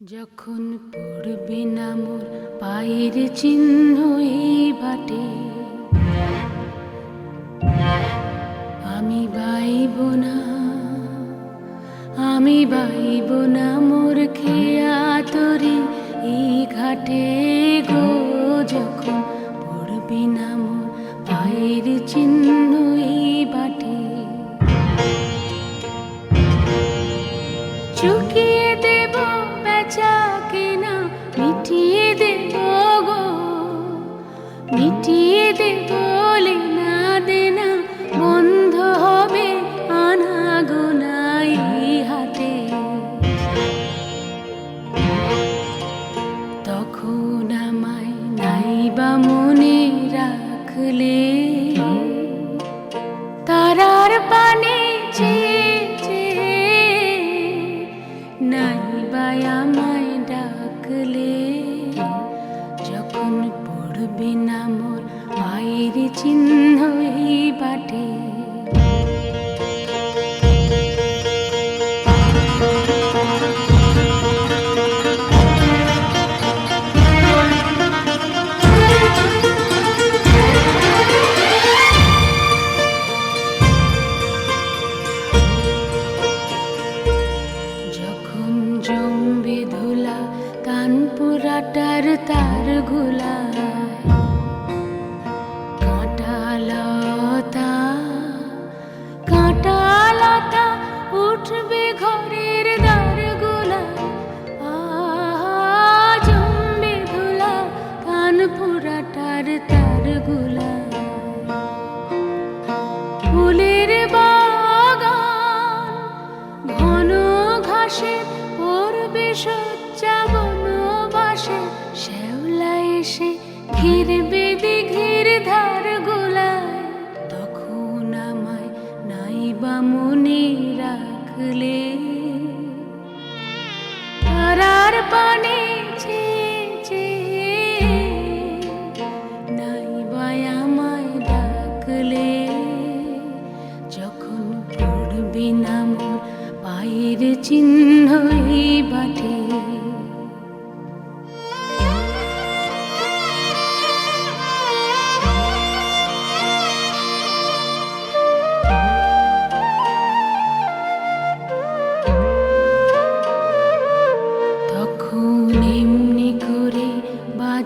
যখন পড়বে না মোর পায়ের চিহ্ন বাটে। আমি বাইব না, আমি বাইব না মোর খেয়া তরি এই ঘাটে গো। যখন পড়বে না মোর পায়ের চিহ্ন বাটে। মিটিয়ে দেব গো, মিটিয়ে দেব লেনা দেনা বন্ধ হবে আনা গোনা এই হাতে। তখন আমায় নাইবা মনে রাখলে চিহ্ন এই বাটে। জমবে ধুলা কানপুরাটার তারগুলা উঠবে ঘরের দ্বারগুলা জমবে ধুলা কানপুরাটার তারগুলা ফুলের বাগান, ঘন ঘাসে পড়বে সজ্জা বনবাসে, শ্যাওলা এসে ঘিরবে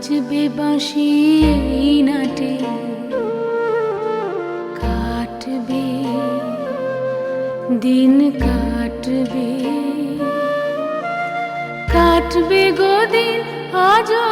বাজবে বাঁশি নাটে। কাটবে দিন কাটবে। কাটবে গো দিন আজও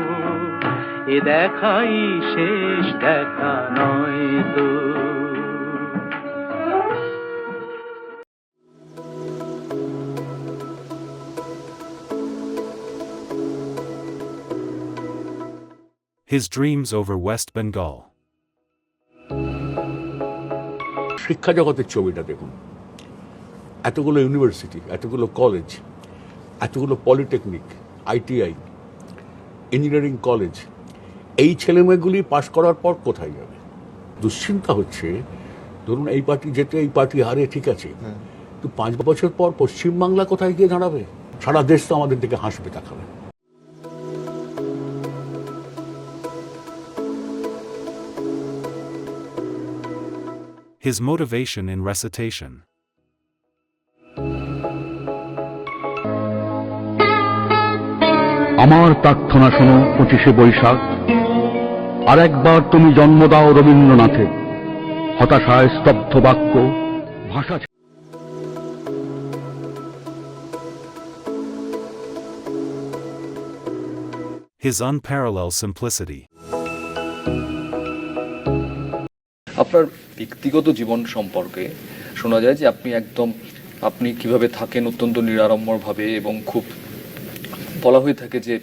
এ দেখাই শেষ দেখা নয় তো His dreams over West Bengal. শিক্ষা জগতের ছবিটা দেখুন এতগুলো ইউনিভার্সিটি এতগুলো কলেজ এতগুলো পলিটেকনিক আইটিআই ইঞ্জিনিয়ারিং কলেজ এই ছেলেমেয়েগুলি পাশ করার পর কোথায় যাবে? দুশ্চিন্তা হচ্ছে ধরুন এই পার্টি যেতে এই পার্টি হারে ঠিক আছে। হ্যাঁ। তো পাঁচ বছর পর পশ্চিমবাংলা কোথায় গিয়ে দাঁড়াবে? সারা দেশ তো আমাদের দিকে হাসবে তাকাবে। His motivation in recitation. আমার প্রার্থনা শোনো পঁচিশে বৈশাখ। আর একবার তুমি জন্ম দাও রবীন্দ্রনাথের হতাশায় স্তব্ধ বাক্য ভাষা His unparalleled simplicity. আপনার ব্যক্তিগত জীবন সম্পর্কে শোনা যায় যে আপনি একদম আপনি কীভাবে থাকেন অত্যন্ত নিরাড়ম্বরভাবে এবং খুব বলা হয়ে থাকে যে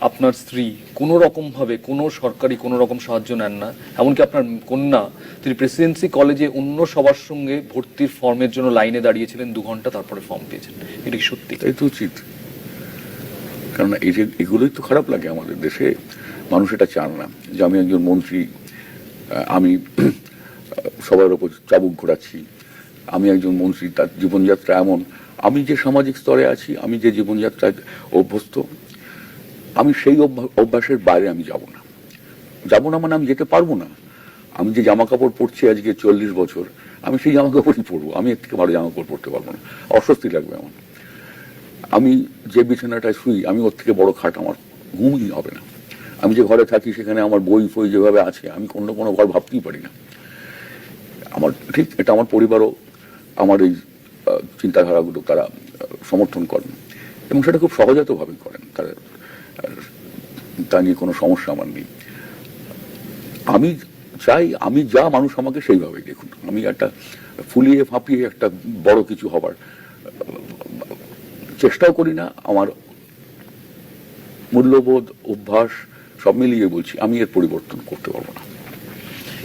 আপনার স্ত্রী কোনো রকমভাবে কোনো সরকারি কোনো রকম সাহায্য নেন না, এমনকি আপনার কন্যা, তিনি প্রেসিডেন্সি কলেজে অন্য সবার সঙ্গে ভর্তির ফর্মের জন্য লাইনে দাঁড়িয়েছিলেন, দু ঘণ্টা তারপরে ফর্ম পেয়েছেন। এটা কি সত্যি? তাই তো উচিত। কারণ এই যে এগুলোই তো খারাপ লাগে আমাদের দেশে, মানুষ এটা চান না। যে আমি একজন মন্ত্রী আমি সবার ওপর চাবুক ঘোরাচ্ছি, আমি একজন মন্ত্রী, তার জীবনযাত্রা এমন। আমি যে সামাজিক স্তরে আছি, আমি যে জীবনযাত্রায় অভ্যস্ত আমি সেই অভ্যা- অভ্যাসের বাইরে আমি যাব না। যাব না মানে আমি যেতে পারব না। আমি যে জামা কাপড় পরছি আজকে চল্লিশ বছর, আমি সেই জামা কাপড়ই পরবো। আমি এর থেকে ভালো জামা কাপড় পরতে পারব না। অস্বস্তি লাগবে আমার। আমি যে বিছানাটায় শুই, আমি ওর থেকে বড় খাট আমার ঘুমই হবে না। আমি যে ঘরে থাকি, সেখানে আমার বই ফই যেভাবে আছে, আমি অন্য কোনো ঘর ভাবতেই পারি না। আমার ঠিক এটা আমার পরিবারও, আমার এই চিন্তাধারাগুলো তারা সমর্থন করেন। এবং সেটা খুব সহজাতভাবে করেন। তারা তা নিয়ে কোনো সমস্যা আমার নেই। আমি চাই আমি যা মানুষ আমাকে সেইভাবেই দেখুন আমি একটা ফুলিয়ে ফাঁপিয়ে একটা বড় কিছু হবার চেষ্টাও করি না। আমার মূল্যবোধ অভ্যাস সব মিলিয়ে বলছি আমি এর পরিবর্তন করতে পারব না।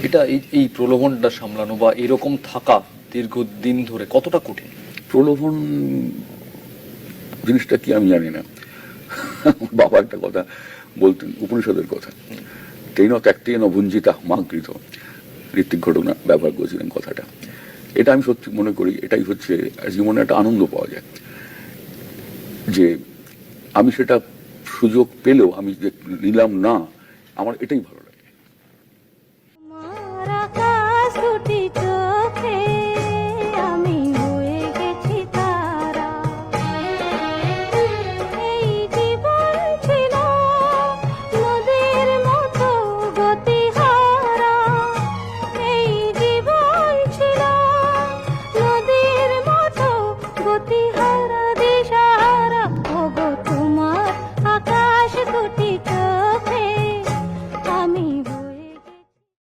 এটা এই প্রলোভনটা সামলানো বা এরকম থাকা দীর্ঘদিন ধরে কতটা কঠিন? প্রলোভন জিনিসটা কি আমি জানি না। বাবা একটা কথা বলতেন, উপনিষদের কথা। তেন ত্যাক্তেন ভুঞ্জিতা মাকৃত। ঋত্বিক ঘটনা ব্যবহার করেছিলেন কথাটা। এটা আমি সত্যি মনে করি, এটাই হচ্ছে জীবনে একটা আনন্দ পাওয়া যায়। যে আমি সেটা সুযোগ পেলেও, আমি যে নিলাম না, আমার এটাই ভালো